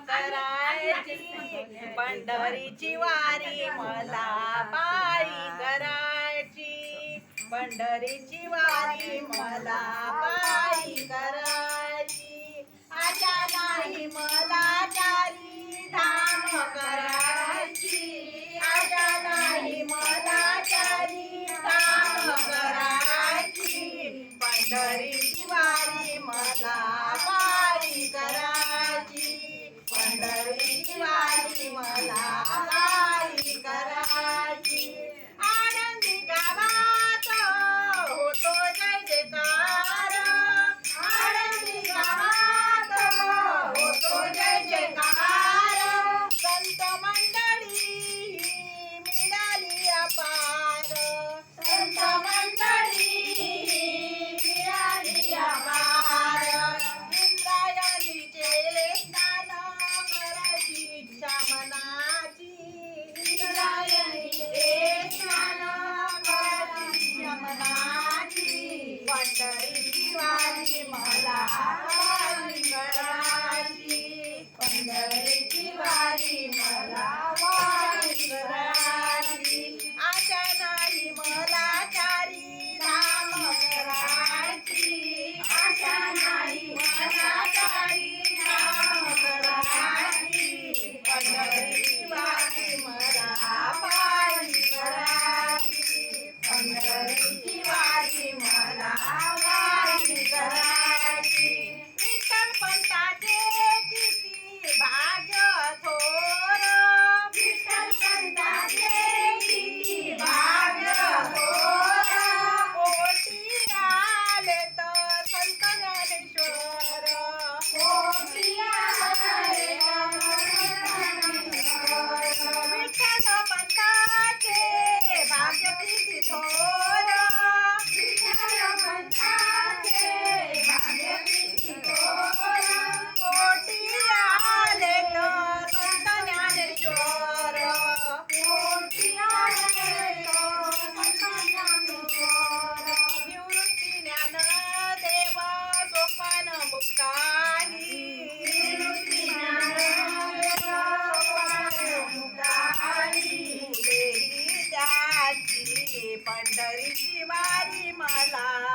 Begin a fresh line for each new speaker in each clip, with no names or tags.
करायची. पंढरीची वारी मला पायी करायची. पंढरीची वारी मला पायी करायची. आशा नाही मला पंढरीची वारी मला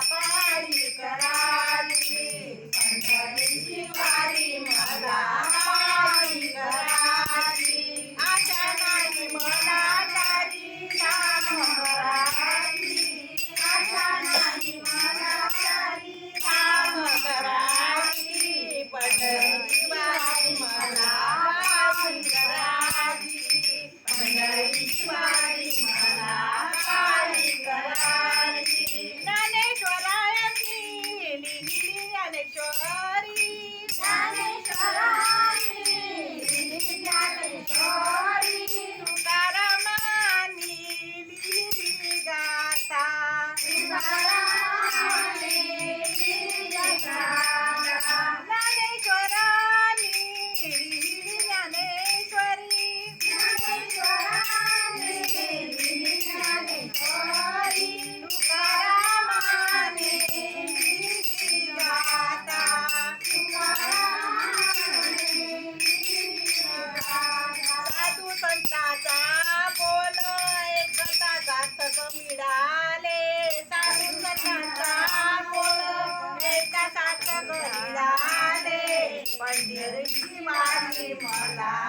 Cái.